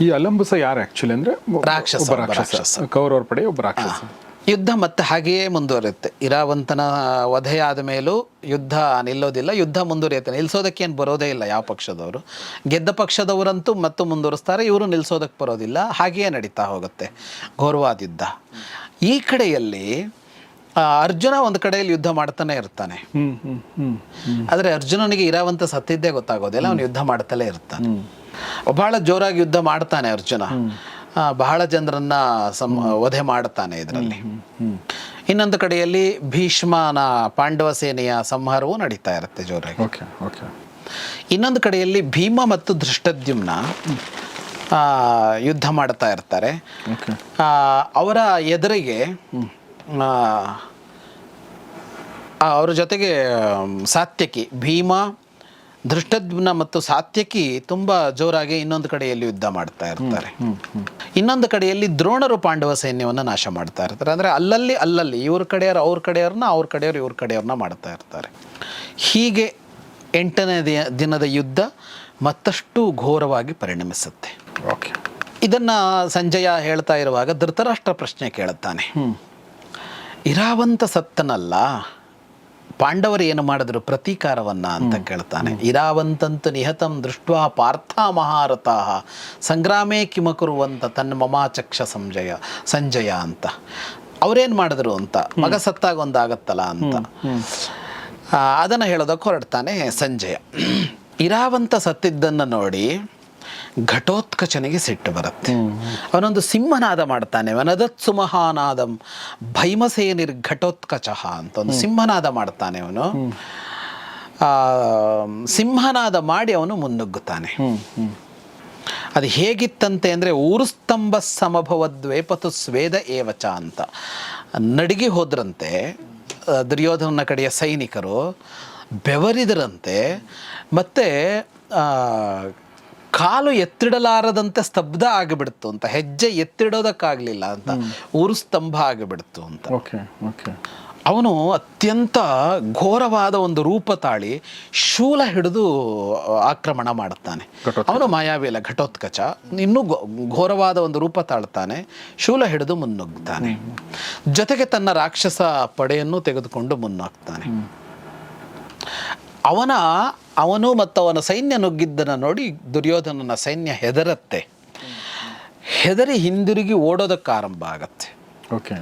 ಈ ಅಲಂಬುಸ ಯಾರು ಆ್ಯಕ್ಚುಲಿ ಅಂದ್ರೆ ರಾಕ್ಷಸ ರಾಕ್ಷಸ. ಕೌರವರ ಪಡೆ ಒಬ್ಬ ರಾಕ್ಷಸ. ಯುದ್ಧ ಮತ್ತೆ ಹಾಗೆಯೇ ಮುಂದುವರಿಯುತ್ತೆ. ಇರಾವಂತನ ವಧೆಯಾದ ಮೇಲೂ ಯುದ್ಧ ನಿಲ್ಲೋದಿಲ್ಲ ಯುದ್ಧ ಮುಂದುವರಿಯುತ್ತೆ. ನಿಲ್ಲಿಸೋದಕ್ಕೆ ಏನು ಬರೋದೇ ಇಲ್ಲ ಯಾವ ಪಕ್ಷದವರು. ಗೆದ್ದ ಪಕ್ಷದವರಂತೂ ಮತ್ತು ಮುಂದುವರಿಸ್ತಾರೆ ಇವರು ನಿಲ್ಲಿಸೋದಕ್ಕೆ ಬರೋದಿಲ್ಲ. ಹಾಗೆಯೇ ನಡೀತಾ ಹೋಗುತ್ತೆ ಘೋರವಾದ ಯುದ್ಧ. ಈ ಕಡೆಯಲ್ಲಿ ಅರ್ಜುನ ಒಂದು ಕಡೆಯಲ್ಲಿ ಯುದ್ಧ ಮಾಡ್ತಾನೆ ಇರ್ತಾನೆ. ಆದರೆ ಅರ್ಜುನನಿಗೆ ಇರಾವಂತ ಸತ್ತಿದ್ದೇ ಗೊತ್ತಾಗೋದಿಲ್ಲ ಅವನು ಯುದ್ಧ ಮಾಡ್ತಲೇ ಇರ್ತಾನೆ. ಬಹಳ ಜೋರಾಗಿ ಯುದ್ಧ ಮಾಡ್ತಾನೆ ಅರ್ಜುನ. ಬಹಳ ಜನರನ್ನ ಸಂ ವಧೆ ಮಾಡ್ತಾನೆ ಇದರಲ್ಲಿ. ಇನ್ನೊಂದು ಕಡೆಯಲ್ಲಿ ಭೀಷ್ಮನ ಪಾಂಡವ ಸೇನೆಯ ಸಂಹಾರವೂ ನಡೀತಾ ಇರುತ್ತೆ ಜೋರಾಗಿ. Okay okay. ಇನ್ನೊಂದು ಕಡೆಯಲ್ಲಿ ಭೀಮ ಮತ್ತು ಧೃಷ್ಟದ್ಯುಮ್ನ ಯುದ್ಧ ಮಾಡ್ತಾ ಇರ್ತಾರೆ. ಅವರ ಎದುರಿಗೆ ಅವ್ರ ಜೊತೆಗೆ ಸಾತ್ಯಕಿ ಭೀಮ ಧೃಷ್ಟದ್ಯುಮ್ನ ಮತ್ತು ಸಾತ್ಯಕಿ ತುಂಬ ಜೋರಾಗಿ ಇನ್ನೊಂದು ಕಡೆಯಲ್ಲಿ ಯುದ್ಧ ಮಾಡ್ತಾ ಇರ್ತಾರೆ. ಇನ್ನೊಂದು ಕಡೆಯಲ್ಲಿ ದ್ರೋಣರು ಪಾಂಡವ ಸೈನ್ಯವನ್ನು ನಾಶ ಮಾಡ್ತಾ ಇರ್ತಾರೆ. ಅಂದರೆ ಅಲ್ಲಲ್ಲಿ ಅಲ್ಲಲ್ಲಿ ಇವ್ರ ಕಡೆಯವರು ಅವ್ರ ಕಡೆಯವ್ರನ್ನ ಅವ್ರ ಕಡೆಯವರು ಇವ್ರ ಕಡೆಯವ್ರನ್ನ ಮಾಡ್ತಾ ಇರ್ತಾರೆ. ಹೀಗೆ ಎಂಟನೇ ದಿನದ ಯುದ್ಧ ಮತ್ತಷ್ಟು ಘೋರವಾಗಿ ಪರಿಣಮಿಸುತ್ತೆ. ಓಕೆ ಇದನ್ನು ಸಂಜಯ ಹೇಳ್ತಾ ಇರುವಾಗ ಧೃತರಾಷ್ಟ್ರ ಪ್ರಶ್ನೆ ಕೇಳುತ್ತಾನೆ. ಇರಾವಂತ ಸತ್ತನಲ್ಲ? ಪಾಂಡವರು ಏನು ಮಾಡಿದ್ರು? ಪ್ರತೀಕಾರವನ್ನ ಅಂತ ಕೇಳ್ತಾನೆ. ಇರಾವಂತಂತು ನಿಹತಂ ದೃಷ್ಟ ಪಾರ್ಥ ಮಹಾರಥ ಸಂಗ್ರಾಮೇ ಕಿಮಕುರುವಂತ ತನ್ನ ಮಮಾಚಕ್ಷ ಸಂಜಯ ಸಂಜಯ ಅಂತ. ಅವ್ರೇನು ಮಾಡಿದ್ರು ಅಂತ? ಮಗ ಸತ್ತಾಗ ಒಂದಾಗತ್ತಲ್ಲ ಅಂತ ಅದನ್ನು ಅದನ್ನ ಹೇಳೋದಕ್ಕೆ ಹೊರಡ್ತಾನೆ ಸಂಜಯ. ಇರಾವಂತ ಸತ್ತಿದ್ದನ್ನು ನೋಡಿ ಘಟೋತ್ಕಚನಿಗೆ ಸಿಟ್ಟು ಬರುತ್ತೆ. ಅವನೊಂದು ಸಿಂಹನಾದ ಮಾಡ್ತಾನೆ. ವನದತ್ ಸುಮಹಾನಾದಂ ಭೈಮಸೇ ನಿರ್ಘಟೋತ್ಕಚಃ ಅಂತ ಒಂದು ಸಿಂಹನಾದ ಮಾಡ್ತಾನೆ ಅವನು. ಆ, ಸಿಂಹನಾದ ಮಾಡಿ ಅವನು ಮುನ್ನುಗ್ಗುತ್ತಾನೆ. ಅದು ಹೇಗಿತ್ತಂತೆ ಅಂದರೆ ಊರುಸ್ತಂಭ ಸಮಭವದ್ವೇಪತು ಸ್ವೇದ ಏವಚ ಅಂತ. ನಡಿಗೆ ಹೋದ್ರಂತೆ ದುರ್ಯೋಧನ ದುರ್ಯೋಧನನ ಕಡೆಯ ಸೈನಿಕರು ಬೆವರಿದರಂತೆ ಮತ್ತು ಕಾಲು ಎತ್ತಿಡಲಾರದಂತೆ ಸ್ತಬ್ಧ ಆಗಿಬಿಡ್ತು ಅಂತ ಹೆಜ್ಜೆ ಎತ್ತಿಡೋದಕ್ಕಾಗಲಿಲ್ಲ ಅಂತ ಊರು ಸ್ತಂಭ ಆಗಿಬಿಡ್ತು ಅಂತ. Okay okay. ಅವನು ಅತ್ಯಂತ ಘೋರವಾದ ಒಂದು ರೂಪ ತಾಳಿ ಶೂಲ ಹಿಡಿದು ಆಕ್ರಮಣ ಮಾಡುತ್ತಾನೆ. ಅವನು ಮಾಯಾವಿಲ್ಲ ಘಟೋತ್ಕಚ. ಇನ್ನೂ ಘೋರವಾದ ಒಂದು ರೂಪ ತಾಳ್ತಾನೆ ಶೂಲ ಹಿಡಿದು ಮುನ್ನುಗ್ತಾನೆ. ಜೊತೆಗೆ ತನ್ನ ರಾಕ್ಷಸ ಪಡೆಯನ್ನು ತೆಗೆದುಕೊಂಡು ಮುನ್ನಾಗ್ತಾನೆ. ಅವನ ಅವನು ಮತ್ತು ಅವನ ಸೈನ್ಯ ನುಗ್ಗಿದ್ದನ್ನು ನೋಡಿ ದುರ್ಯೋಧನನ ಸೈನ್ಯ ಹೆದರತ್ತೆ. ಹೆದರಿ ಹಿಂದಿರುಗಿ ಓಡೋದಕ್ಕೆ ಆರಂಭ ಆಗತ್ತೆ. ಓಕೆ.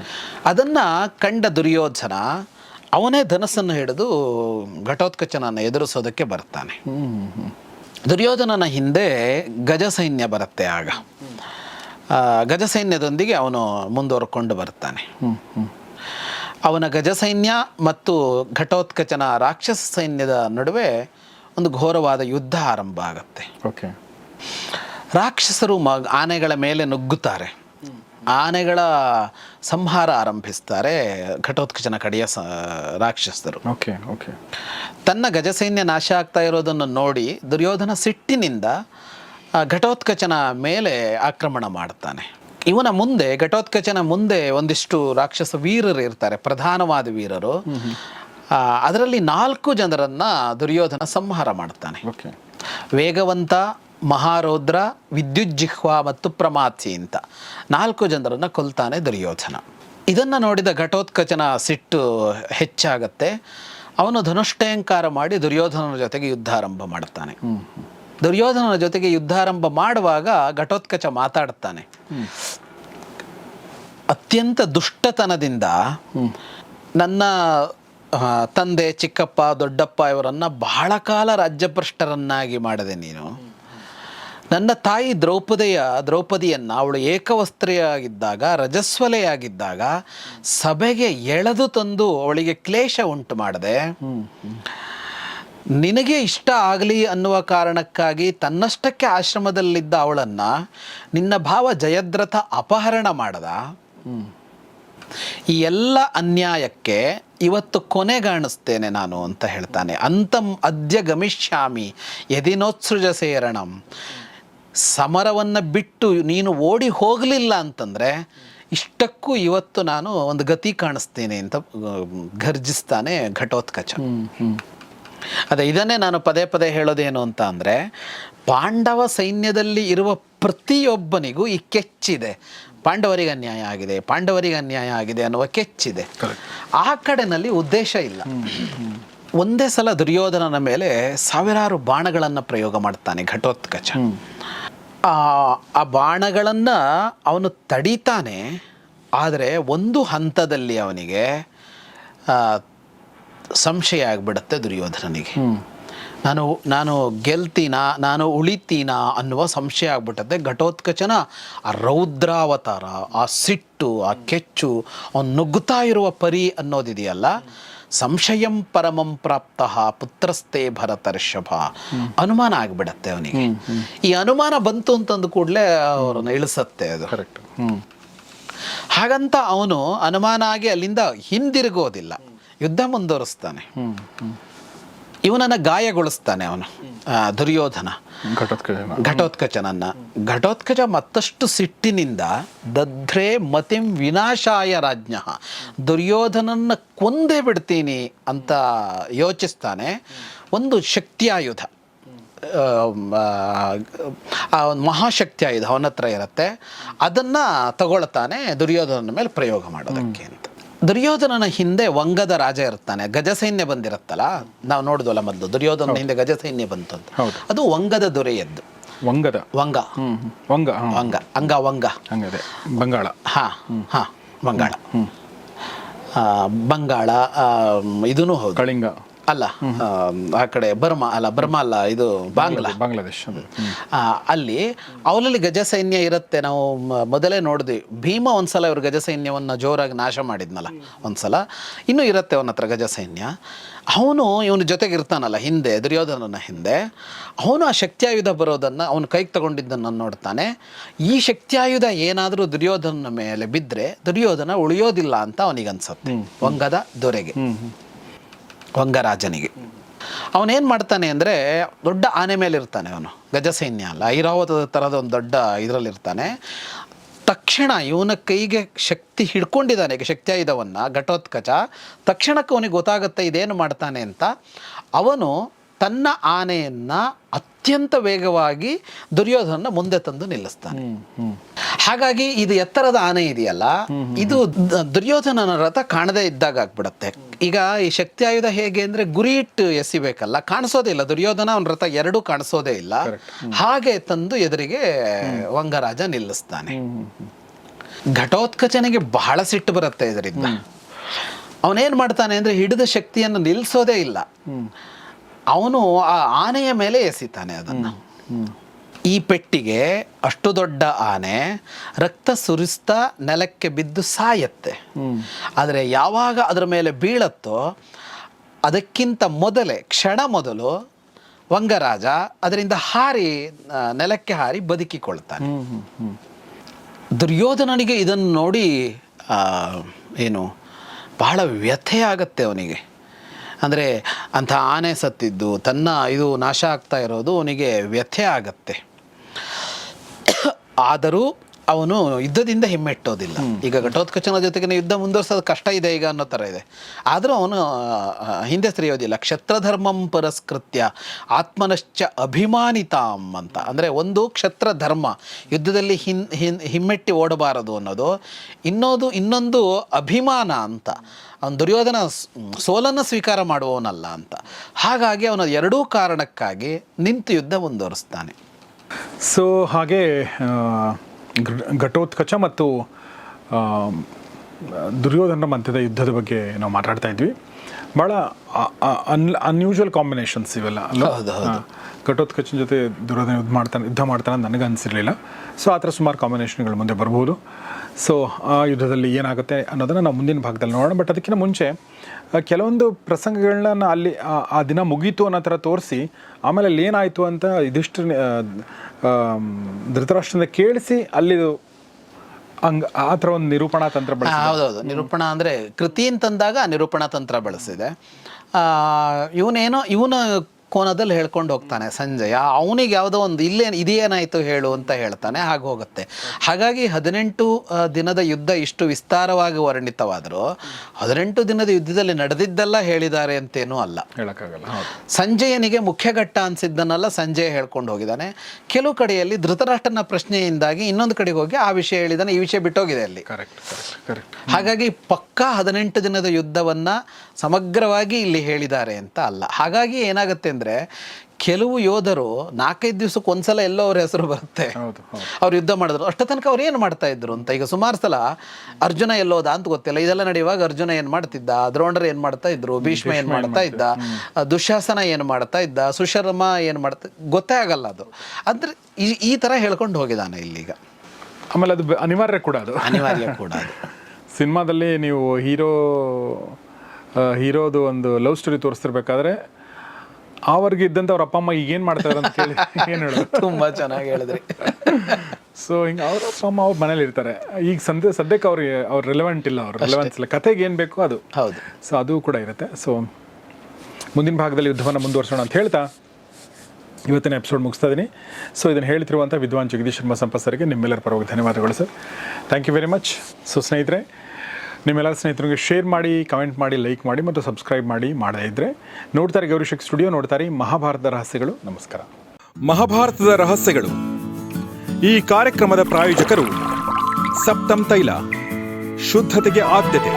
ಅದನ್ನು ಕಂಡ ದುರ್ಯೋಧನ ಅವನೇ ಧನಸ್ಸನ್ನು ಹಿಡಿದು ಘಟೋತ್ಕಚನನ್ನು ಎದುರಿಸೋದಕ್ಕೆ ಬರ್ತಾನೆ. ದುರ್ಯೋಧನನ ಹಿಂದೆ ಗಜ ಸೈನ್ಯ ಬರುತ್ತೆ ಆಗ. ಗಜಸೈನ್ಯದೊಂದಿಗೆ ಗಜ ಸೈನ್ಯದೊಂದಿಗೆ ಅವನು ಮುಂದುವರ್ಕೊಂಡು ಬರ್ತಾನೆ. ಅವನ ಗಜಸೈನ್ಯ ಮತ್ತು ಘಟೋತ್ಕಚನ ರಾಕ್ಷಸ ಸೈನ್ಯದ ನಡುವೆ ಒಂದು ಘೋರವಾದ ಯುದ್ಧ ಆರಂಭ ಆಗುತ್ತೆ. ಓಕೆ ರಾಕ್ಷಸರು ಮ ಆನೆಗಳ ಮೇಲೆ ನುಗ್ಗುತ್ತಾರೆ. ಆನೆಗಳ ಸಂಹಾರ ಆರಂಭಿಸ್ತಾರೆ ಘಟೋತ್ಕಚನ ಕಡೆಯ ಸ ರಾಕ್ಷಸರು. ಓಕೆ ಓಕೆ ತನ್ನ ಗಜಸೈನ್ಯ ನಾಶ ಆಗ್ತಾ ಇರೋದನ್ನು ನೋಡಿ ದುರ್ಯೋಧನ ಸಿಟ್ಟಿನಿಂದ ಘಟೋತ್ಕಚನ ಮೇಲೆ ಆಕ್ರಮಣ ಮಾಡ್ತಾನೆ. ಇವನ ಮುಂದೆ ಘಟೋತ್ಕಚನ ಮುಂದೆ ಒಂದಿಷ್ಟು ರಾಕ್ಷಸ ವೀರರು ಇರ್ತಾರೆ ಪ್ರಧಾನವಾದ ವೀರರು. ಅದರಲ್ಲಿ ನಾಲ್ಕು ಜನರನ್ನ ದುರ್ಯೋಧನ ಸಂಹಾರ ಮಾಡ್ತಾನೆ. ವೇಗವಂತ ಮಹಾರೌದ್ರ ವಿದ್ಯುಜ್ಜಿಹ್ವ ಮತ್ತು ಪ್ರಮಾತಿ ಅಂತ. ನಾಲ್ಕು ಜನರನ್ನು ಕೊಲ್ತಾನೆ ದುರ್ಯೋಧನ. ಇದನ್ನು ನೋಡಿದ ಘಟೋತ್ಕಚನ ಸಿಟ್ಟು ಹೆಚ್ಚಾಗತ್ತೆ. ಅವನು ಧನುಷ್ಟಯಂಕಾರ ಮಾಡಿ ದುರ್ಯೋಧನನ ಜೊತೆಗೆ ಯುದ್ಧ ಆರಂಭ ಮಾಡ್ತಾನೆ ದುರ್ಯೋಧನನ ಜೊತೆಗೆ ಯುದ್ಧಾರಂಭ ಮಾಡುವಾಗ ಘಟೋತ್ಕಚ ಮಾತಾಡ್ತಾನೆ ಅತ್ಯಂತ ದುಷ್ಟತನದಿಂದ ನನ್ನ ತಂದೆ, ಚಿಕ್ಕಪ್ಪ, ದೊಡ್ಡಪ್ಪ ಇವರನ್ನ ಬಹಳ ಕಾಲ ರಾಜ್ಯಭ್ರಷ್ಟರನ್ನಾಗಿ ಮಾಡಿದೆ ನೀನು. ನನ್ನ ತಾಯಿ ದ್ರೌಪದಿಯ, ದ್ರೌಪದಿಯನ್ನು ಅವಳು ಏಕವಸ್ತ್ರೆಯಾಗಿದ್ದಾಗ, ರಜಸ್ವಲೆಯಾಗಿದ್ದಾಗ ಸಭೆಗೆ ಎಳೆದು ತಂದು ಅವಳಿಗೆ ಕ್ಲೇಶ ಉಂಟು ಮಾಡಿದೆ. ನಿನಗೆ ಇಷ್ಟ ಆಗಲಿ ಅನ್ನುವ ಕಾರಣಕ್ಕಾಗಿ ತನ್ನಷ್ಟಕ್ಕೆ ಆಶ್ರಮದಲ್ಲಿದ್ದ ಅವಳನ್ನ ನಿನ್ನ ಭಾವ ಜಯದ್ರಥ ಅಪಹರಣ ಮಾಡದ. ಈ ಎಲ್ಲ ಅನ್ಯಾಯಕ್ಕೆ ಇವತ್ತು ಕೊನೆಗಾಣಿಸ್ತೇನೆ ನಾನು ಅಂತ ಹೇಳ್ತಾನೆ. ಅಂತಂ ಅದ್ಯ ಗಮಿಷ್ಯಾಮಿ ಯದಿನೋತ್ಸೃಜ ಸೇರಣಂ. ಸಮರವನ್ನು ಬಿಟ್ಟು ನೀನು ಓಡಿ ಹೋಗಲಿಲ್ಲ ಅಂತಂದರೆ ಇಷ್ಟಕ್ಕೂ ಇವತ್ತು ನಾನು ಒಂದು ಗತಿ ಕಾಣಿಸ್ತೇನೆ ಅಂತ, ಘರ್ಜಿಸ್ತಾನೆ ಘಟೋತ್ಕಚ. ಅದೇ ಇದನ್ನೇ ನಾನು ಪದೇ ಪದೇ ಹೇಳೋದೇನು ಅಂತ ಅಂದರೆ ಪಾಂಡವ ಸೈನ್ಯದಲ್ಲಿ ಇರುವ ಪ್ರತಿಯೊಬ್ಬನಿಗೂ ಈ ಕೆಚ್ಚಿದೆ. ಪಾಂಡವರಿಗೆ ಅನ್ಯಾಯ ಆಗಿದೆ ಪಾಂಡವರಿಗೆ ಅನ್ಯಾಯ ಆಗಿದೆ ಅನ್ನುವ ಕೆಚ್ಚಿದೆ. ಆ ಕಡೆನಲ್ಲಿ ಉದ್ದೇಶ ಇಲ್ಲ. ಒಂದೇ ಸಲ ದುರ್ಯೋಧನನ ಮೇಲೆ ಸಾವಿರಾರು ಬಾಣಗಳನ್ನು ಪ್ರಯೋಗ ಮಾಡ್ತಾನೆ ಘಟೋತ್ಕಚ. ಆ ಆ ಬಾಣಗಳನ್ನು ಅವನು ತಡೀತಾನೆ ಆದರೆ ಒಂದು ಹಂತದಲ್ಲಿ ಅವನಿಗೆ ಸಂಶಯ ಆಗಿಬಿಡುತ್ತೆ ದುರ್ಯೋಧನನಿಗೆ. ನಾನು ನಾನು ಗೆಲ್ತೀನಾ ನಾನು ಉಳಿತೀನಾ ಅನ್ನುವ ಸಂಶಯ ಆಗ್ಬಿಟ್ಟತ್ತೆ ಘಟೋತ್ಕಚನ ಆ ರೌದ್ರಾವತಾರ ಆ ಸಿಟ್ಟು ಆ ಕೆಚ್ಚು ಅವನು ನುಗ್ಗುತ್ತಾ ಇರುವ ಪರಿ ಅನ್ನೋದಿದೆಯಲ್ಲ ಸಂಶಯಂ ಪರಮಂ ಪ್ರಾಪ್ತ ಪುತ್ರಸ್ಥೆ ಭರತರ್ಷಭ ಅನುಮಾನ ಆಗಿಬಿಡತ್ತೆ ಅವನಿಗೆ. ಈ ಅನುಮಾನ ಬಂತು ಅಂತಂದು ಕೂಡಲೇ ಅವ್ರನ್ನ ಇಳಿಸತ್ತೆ ಅದು. ಕರೆಕ್ಟ್ ಹಾಗಂತ ಅವನು ಅನುಮಾನ ಆಗಿ ಅಲ್ಲಿಂದ ಹಿಂದಿರುಗೋದಿಲ್ಲ. ಯುದ್ಧ ಮುಂದುವರಿಸ್ತಾನೆ. ಇವನನ್ನ ಗಾಯಗೊಳಿಸ್ತಾನೆ ಅವನು. ದುರ್ಯೋಧನ. ಘಟೋತ್ಕಚನನ್ನು ಘಟೋತ್ಕಚನನ್ನ. ಘಟೋತ್ಕಚ ಮತ್ತಷ್ಟು ಸಿಟ್ಟಿನಿಂದ ದಧ್ರೆ ಮತಿಂ ವಿನಾಶಾಯ ರಾಜ್ಞ. ದುರ್ಯೋಧನನ್ನ ಕೊಂದೇ ಬಿಡ್ತೀನಿ ಅಂತ ಯೋಚಿಸ್ತಾನೆ. ಒಂದು ಶಕ್ತಿಯಾಯುಧ. ಆ, ಆ ಒಂದು ಮಹಾಶಕ್ತಿ ಆಯುಧ ಅವನ ಹತ್ರ ಇರುತ್ತೆ. ಅದನ್ನು ತಗೊಳ್ತಾನೆ ದುರ್ಯೋಧನನ ಮೇಲೆ ಪ್ರಯೋಗ ಮಾಡೋದಕ್ಕೆ ದುರ್ಯೋಧನನ ಹಿಂದೆ ವಂಗದ ರಾಜ ಇರ್ತಾನೆ ಗಜಸೈನ್ಯ ಬಂದಿರುತ್ತಲ್ಲ? ನಾವು ನೋಡಿದ್ವಲ್ಲ ಮೊದಲು. ದುರ್ಯೋಧನನ ಹಿಂದೆ. ಗಜಸೈನ್ಯ ಬಂತು ಅಂತ. ಅದು ವಂಗದ ದೊರೆಯದ್ದು. ವಂಗದ? ವಂಗ. ವಂಗ ವಂಗ. ಅಂಗ ವಂಗ. ಹಂಗದೆ. ಬಂಗಾಳ. ಹಾ ಹಾ ಬಂಗಾಳ. ಬಂಗಾಳ ಇದೂ ಹೌದು. ಕಳಿಂಗ. ಅಲ್ಲ ಆ, ಕಡೆ ಬರ್ಮಾ ಅಲ್ಲ ಬರ್ಮಾ ಅಲ್ಲ ಇದು ಬಾಂಗ್ಲಾ. ಬಾಂಗ್ಲಾದೇಶ್ ಅಲ್ಲಿ ಅವಲಲ್ಲಿ ಗಜ ಸೈನ್ಯ ಇರುತ್ತೆ. ನಾವು ಮೊದಲೇ ನೋಡಿದ್ವಿ. ಭೀಮ ಒಂದ್ಸಲ ಇವ್ರ ಗಜ ಸೈನ್ಯವನ್ನು ಜೋರಾಗಿ ನಾಶ ಮಾಡಿದ್ನಲ್ಲ ಒಂದ್ಸಲ. ಇನ್ನೂ ಇರುತ್ತೆ ಅವನ ಹತ್ರ ಗಜ ಸೈನ್ಯ. ಅವನು ಇವನ ಜೊತೆಗೆ ಇರ್ತಾನಲ್ಲ ಹಿಂದೆ ದುರ್ಯೋಧನನ ಹಿಂದೆ. ಅವನು ಆ ಶಕ್ತಿಯಾಯುಧ ಬರೋದನ್ನು ಅವನು ಕೈಗೆ ತಗೊಂಡಿದ್ದನ್ನು ನೋಡ್ತಾನೆ. ಈ ಶಕ್ತಿಯಾಯುಧ ಏನಾದರೂ ದುರ್ಯೋಧನನ ಮೇಲೆ ಬಿದ್ದರೆ ದುರ್ಯೋಧನ ಉಳಿಯೋದಿಲ್ಲ ಅಂತ ಅವನಿಗೆ ಅನ್ಸುತ್ತೆ ವಂಗದ ದೊರೆಗೆ. ವಂಗರಾಜನಿಗೆ ಅವನೇನು ಮಾಡ್ತಾನೆ ಅಂದರೆ ದೊಡ್ಡ ಆನೆ ಮೇಲೆ ಇರ್ತಾನೆ ಅವನು, ಗಜಸೈನ್ಯ ಅಲ್ಲ ಐರಾವತದ ಥರದ ಒಂದು ದೊಡ್ಡ ಇದರಲ್ಲಿರ್ತಾನೆ. ತಕ್ಷಣ ಇವನ ಕೈಗೆ ಶಕ್ತಿ ಹಿಡ್ಕೊಂಡಿದ್ದಾನೆ, ಈಗ ಶಕ್ತಿಯಾಯುಧವನ್ನು, ಘಟೋತ್ಕಚ. ತಕ್ಷಣಕ್ಕೆ ಅವನಿಗೆ ಗೊತ್ತಾಗುತ್ತೆ ಇದೇನು ಮಾಡ್ತಾನೆ ಅಂತ. ಅವನು ತನ್ನ ಆನೆಯನ್ನು ಅತ್ಯಂತ ವೇಗವಾಗಿ ದುರ್ಯೋಧನ ಮುಂದೆ ತಂದು ನಿಲ್ಲಿಸ್ತಾನೆ. ಹಾಗಾಗಿ ಇದು ಎತ್ತರದ ಆನೆ ಇದೆಯಲ್ಲ ಇದು ದುರ್ಯೋಧನನ ರಥ ಕಾಣದೇ ಇದ್ದಾಗ ಆಗ್ಬಿಡತ್ತೆ. ಈಗ ಈ ಶಕ್ತಿ ಆಯುಧ ಹೇಗೆ ಅಂದ್ರೆ ಗುರಿ ಇಟ್ಟು ಎಸಿಬೇಕಲ್ಲ ಕಾಣಿಸೋದೇ ಇಲ್ಲ. ದುರ್ಯೋಧನ ಅವನ ರಥ ಎರಡೂ ಕಾಣಿಸೋದೇ ಇಲ್ಲ. ಹಾಗೆ ತಂದು ಎದುರಿಗೆ ವಂಗರಾಜ ನಿಲ್ಲಿಸ್ತಾನೆ. ಘಟೋತ್ಕಚನೆಗೆ ಬಹಳ ಸಿಟ್ಟು ಬರುತ್ತೆ ಇದರಿಂದ. ಅವನೇನ್ ಮಾಡ್ತಾನೆ ಅಂದ್ರೆ ಹಿಡಿದ ಶಕ್ತಿಯನ್ನು ನಿಲ್ಲಿಸೋದೇ ಇಲ್ಲ. ಅವನು ಆ ಆನೆಯ ಮೇಲೆ ಎಸಿತಾನೆ ಅದನ್ನು. ಈ ಪೆಟ್ಟಿಗೆ ಅಷ್ಟು ದೊಡ್ಡ ಆನೆ ರಕ್ತ ಸುರಿಸ್ತಾ ನೆಲಕ್ಕೆ ಬಿದ್ದು ಸಾಯತ್ತೆ. ಆದರೆ ಯಾವಾಗ ಅದರ ಮೇಲೆ ಬೀಳತ್ತೋ ಅದಕ್ಕಿಂತ ಮೊದಲೇ, ಕ್ಷಣ ಮೊದಲು ವಂಗರಾಜ ಅದರಿಂದ ಹಾರಿ ನೆಲಕ್ಕೆ ಹಾರಿ ಬದುಕಿಕೊಳ್ತಾನೆ. ದುರ್ಯೋಧನನಿಗೆ ಇದನ್ನು ನೋಡಿ ಏನು ಬಹಳ ವ್ಯಥೆ ಆಗತ್ತೆ ಅವನಿಗೆ. ಅಂದರೆ ಅಂಥ ಆನೆ ಸತ್ತಿದ್ದು ತನ್ನ ಇದು ನಾಶ ಆಗ್ತಾ ಇರೋದು ಅವನಿಗೆ ವ್ಯಥೆ ಆಗತ್ತೆ. ಆದರೂ ಅವನು ಯುದ್ಧದಿಂದ ಹಿಮ್ಮೆಟ್ಟೋದಿಲ್ಲ. ಈಗ ಘಟೋತ್ಕಚನ ಜೊತೆಗಿನ ಯುದ್ಧ ಮುಂದುವರ್ಸೋದು ಕಷ್ಟ ಇದೆ ಈಗ ಅನ್ನೋ ಥರ ಇದೆ. ಆದರೂ ಅವನು ಹಿಂದೆ ಸರಿಯೋದಿಲ್ಲ ಕ್ಷತ್ರಧರ್ಮಂ ಪುರಸ್ಕೃತ್ಯ ಆತ್ಮನಶ್ಚ ಅಭಿಮಾನಿತಾಂ ಅಂತ. ಅಂದರೆ ಒಂದು ಕ್ಷತ್ರ ಧರ್ಮ ಯುದ್ಧದಲ್ಲಿ ಹಿನ್ ಹಿನ್ ಹಿಮ್ಮೆಟ್ಟಿ ಓಡಬಾರದು ಅನ್ನೋದು. ಇನ್ನೊಂದು ಇನ್ನೊಂದು ಅಭಿಮಾನ ಅಂತ. ಅವನು ದುರ್ಯೋಧನ ಸೋಲನ್ನು ಸ್ವೀಕಾರ ಮಾಡುವವನಲ್ಲ ಅಂತ. ಹಾಗಾಗಿ ಅವನ ಎರಡೂ ಕಾರಣಕ್ಕಾಗಿ ನಿಂತು ಯುದ್ಧ ಮುಂದುವರಿಸ್ತಾನೆ. ಸೊ ಹಾಗೆ ಘಟೋತ್ಕಚ ಮತ್ತು ದುರ್ಯೋಧನ ಮಧ್ಯದ ಯುದ್ಧದ ಬಗ್ಗೆ ನಾವು ಮಾತಾಡ್ತಾ ಇದ್ವಿ. ಭಾಳ ಅನ್ ಅನ್ಯೂಶುವಲ್ ಕಾಂಬಿನೇಷನ್ಸ್ ಇವೆಲ್ಲ ಘಟೋತ್ಕಚನ ಜೊತೆ ದುರ್ಯೋಧನ ಯುದ್ಧ ಮಾಡ್ತಾನೆ ಯುದ್ಧ ಮಾಡ್ತಾನೆ ನನಗೆ ಅನಿಸಿರಲಿಲ್ಲ. ಸೊ ಆ ಥರ ಸುಮಾರು ಕಾಂಬಿನೇಷನ್ಗಳು ಮುಂದೆ ಬರ್ಬೋದು. ಸೊ ಆ ಯುದ್ಧದಲ್ಲಿ ಏನಾಗುತ್ತೆ ಅನ್ನೋದನ್ನು ನಾವು ಮುಂದಿನ ಭಾಗದಲ್ಲಿ ನೋಡೋಣ. ಬಟ್ ಅದಕ್ಕಿಂತ ಮುಂಚೆ ಕೆಲವೊಂದು ಪ್ರಸಂಗಗಳನ್ನ ಅಲ್ಲಿ ಆ- ದಿನ ಮುಗೀತು ಅನ್ನೋ ಥರ ತೋರಿಸಿ ಆಮೇಲೆ ಅಲ್ಲಿ ಏನಾಯಿತು ಅಂತ ಇದಿಷ್ಟು ಧೃತರಾಷ್ಟ್ರದಿಂದ ಕೇಳಿಸಿ ಅಲ್ಲಿ ಹಂಗ ಆ ಥರ ಒಂದು ನಿರೂಪಣಾ ತಂತ್ರ ಬಳಸಿ ಹೌದೌದು. ನಿರೂಪಣಾ ಅಂದರೆ ಕೃತಿ ಅಂತಂದಾಗ ನಿರೂಪಣಾ ತಂತ್ರ ಬಳಸಿದೆ. ಇವನೇನೋ ಇವನ ಕೋನದಲ್ಲಿ ಹೇಳ್ಕೊಂಡು ಹೋಗ್ತಾನೆ ಸಂಜಯ. ಅವನಿಗೆ ಯಾವುದೋ ಒಂದು ಇಲ್ಲೇ ಇದೇನಾಯಿತು ಹೇಳು ಅಂತ ಹೇಳ್ತಾನೆ ಹಾಗೆ ಹೋಗುತ್ತೆ. ಹಾಗಾಗಿ ಹದಿನೆಂಟು ದಿನದ ಯುದ್ಧ ಇಷ್ಟು ವಿಸ್ತಾರವಾಗಿ ವರ್ಣಿತವಾದರೂ ಹದಿನೆಂಟು ದಿನದ ಯುದ್ಧದಲ್ಲಿ ನಡೆದಿದ್ದೆಲ್ಲ ಹೇಳಿದ್ದಾರೆ ಅಂತೇನೂ ಅಲ್ಲ. ಹೇಳೋಕ್ಕಾಗಲ್ಲ ಸಂಜಯನಿಗೆ ಮುಖ್ಯ ಘಟ್ಟ ಅನ್ಸಿದ್ದನ್ನೆಲ್ಲ ಸಂಜಯ ಹೇಳ್ಕೊಂಡು ಹೋಗಿದ್ದಾನೆ. ಕೆಲವು ಕಡೆಯಲ್ಲಿ ಧೃತರಾಷ್ಟ್ರನ ಪ್ರಶ್ನೆಯಿಂದಾಗಿ ಇನ್ನೊಂದು ಕಡೆಗೆ ಹೋಗಿ ಆ ವಿಷಯ ಹೇಳಿದಾನೆ ಈ ವಿಷಯ ಬಿಟ್ಟೋಗಿದೆ ಅಲ್ಲಿ. Correct correct correct. ಹಾಗಾಗಿ ಪಕ್ಕಾ ಹದಿನೆಂಟು ದಿನದ ಯುದ್ಧವನ್ನು ಸಮಗ್ರವಾಗಿ ಇಲ್ಲಿ ಹೇಳಿದ್ದಾರೆ ಅಂತ ಅಲ್ಲ. ಹಾಗಾಗಿ ಏನಾಗುತ್ತೆ ಅಂದ್ರೆ ಕೆಲವು ಯೋಧರು ನಾಲ್ಕೈದು ದಿವಸಕ್ಕೆ ಒಂದ್ಸಲ ಎಲ್ಲೋ ಅವ್ರ ಹೆಸರು ಬರುತ್ತೆ. ಅವ್ರು ಯುದ್ಧ ಮಾಡಿದ್ರು. ಅಷ್ಟ ತನಕ ಅವ್ರು ಏನು ಮಾಡ್ತಾ ಇದ್ರು ಅಂತ? ಈಗ ಸುಮಾರು ಸಲ ಅರ್ಜುನ ಎಲ್ಲೋದ ಅಂತ ಗೊತ್ತಿಲ್ಲ. ಇದೆಲ್ಲ ನಡೆಯುವಾಗ ಅರ್ಜುನ ಏನ್ ಮಾಡ್ತಿದ್ದ? ದ್ರೋಣರು ಏನ್ ಮಾಡ್ತಾ ಇದ್ರು? ಭೀಷ್ಮ ಏನ್ ಮಾಡ್ತಾ ಇದ್ದ? ದುಶಾಸನ ಏನು ಏನ್ ಮಾಡ್ತಾ ಇದ್ದ? ಸುಶರ್ಮ ಏನ್ ಮಾಡ್ತಾ ಗೊತ್ತೇ ಆಗಲ್ಲ ಅದು. ಅಂದ್ರೆ ಈ ಈ ತರ ಹೇಳ್ಕೊಂಡು ಹೋಗಿದ್ದಾನೆ ಇಲ್ಲಿಗ. ಆಮೇಲೆ ಅದು ಅನಿವಾರ್ಯ ಕೂಡ ಅದು. ಅನಿವಾರ್ಯ ಕೂಡ ಅದು. [laughs] ಸಿನಿಮಾದಲ್ಲಿ ನೀವು ಹೀರೋ ಹೀರೋದು ಒಂದು ಲವ್ ಸ್ಟೋರಿ ತೋರಿಸ್ತಿರ್ಬೇಕಾದ್ರೆ ಆವರೆಗೆ ಇದ್ದಂಥ ಅವ್ರ ಅಪ್ಪ ಅಮ್ಮ ಈಗ ಏನು ಮಾಡ್ತಾರೆ ಅಂತ ಕೇಳಿ ಏನು ಹೇಳೋದು? ತುಂಬಾ ಚೆನ್ನಾಗಿ ಹೇಳಿದ್ರಿ. ಸೊ ಹಿಂಗೆ ಅವ್ರ ಅಪ್ಪ ಅಮ್ಮ ಅವ್ರ ಮನೇಲಿ ಇರ್ತಾರೆ. ಈಗ ಸದ್ಯ ಸದ್ಯಕ್ಕೆ ಅವ್ರಿಗೆ ಅವ್ರು ರಿಲೆವೆಂಟ್ ಇಲ್ಲ ಅವ್ರು. ರಿಲೆವೆನ್ಸ್ ಇಲ್ಲ. ಕತೆಗೆ ಏನು ಬೇಕೋ ಅದು. ಹೌದು. ಸೊ ಅದು ಕೂಡ ಇರುತ್ತೆ. ಸೊ ಮುಂದಿನ ಭಾಗದಲ್ಲಿ ಯುದ್ಧವನ್ನು ಮುಂದುವರ್ಸೋಣ ಅಂತ ಹೇಳ್ತಾ ಇವತ್ತಿನ ಎಪಿಸೋಡ್ ಮುಗಿಸ್ತಾ ಇದ್ದೀನಿ ಸೊ ಇದನ್ನು ಹೇಳ್ತಿರುವಂಥ ವಿದ್ವಾನ್ ಜಗದೀಶ್ ಶರ್ಮಾ ಸಂಪತ್ಸರಿಗೆ ನಿಮ್ಮೆಲ್ಲರ ಪರವಾಗಿ ಧನ್ಯವಾದಗಳು sir thank you very much so ಸ್ನೇಹಿತರೆ ನಿಮ್ಮೆಲ್ಲ ಸ್ನೇಹಿತರಿಗೆ ಶೇರ್ ಮಾಡಿ ಕಮೆಂಟ್ ಮಾಡಿ ಲೈಕ್ ಮಾಡಿ ಮತ್ತು ಸಬ್ಸ್ಕ್ರೈಬ್ ಮಾಡಿ ಮಾಡದೇ ಇದ್ದರೆ ನೋಡ್ತಾರೆ ಗೌರಿಶಕ್ ಸ್ಟುಡಿಯೋ, ನೋಡ್ತಾರೆ ಮಹಾಭಾರತದ ರಹಸ್ಯಗಳು. ನಮಸ್ಕಾರ. ಮಹಾಭಾರತದ ರಹಸ್ಯಗಳು. ಈ ಕಾರ್ಯಕ್ರಮದ ಪ್ರಾಯೋಜಕರು ಸಪ್ತಂ ತೈಲ, ಶುದ್ಧತೆಗೆ ಆದ್ಯತೆ.